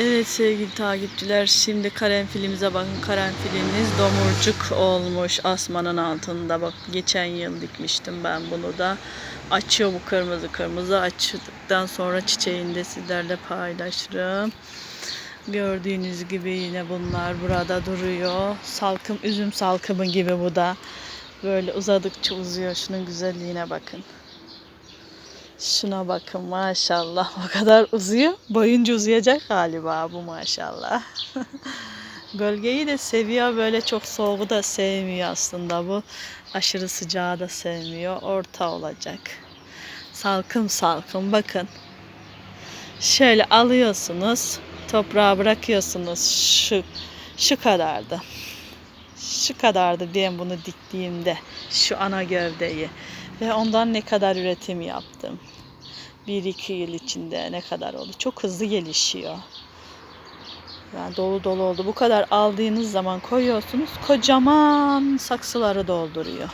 Evet sevgili takipçiler şimdi karanfilimize bakın. Karanfilimiz domurcuk olmuş. Asmanın altında bak geçen yıl dikmiştim ben bunu da. Açıyor bu kırmızı kırmızı açtıktan sonra çiçeğini de sizlerle paylaşırım. Gördüğünüz gibi yine bunlar burada duruyor. Salkım üzüm salkımı gibi bu da. Böyle uzadıkça uzuyor. Şunun güzelliğine bakın Şuna bakın maşallah o kadar uzuyor. Boyunca uzayacak galiba bu maşallah. Gölgeyi de seviyor böyle çok soğuğu da sevmiyor aslında bu. Aşırı sıcağı da sevmiyor. Orta olacak. Salkım salkım bakın. Şöyle alıyorsunuz. Toprağa bırakıyorsunuz. Şu şu kadardı. Şu kadardı ben bunu diktiğimde. Şu ana gövdeyi. Ve ondan ne kadar üretim yaptım. 1-2 yıl içinde ne kadar oldu. Çok hızlı gelişiyor. Yani dolu dolu oldu. Bu kadar aldığınız zaman koyuyorsunuz. Kocaman saksıları dolduruyor.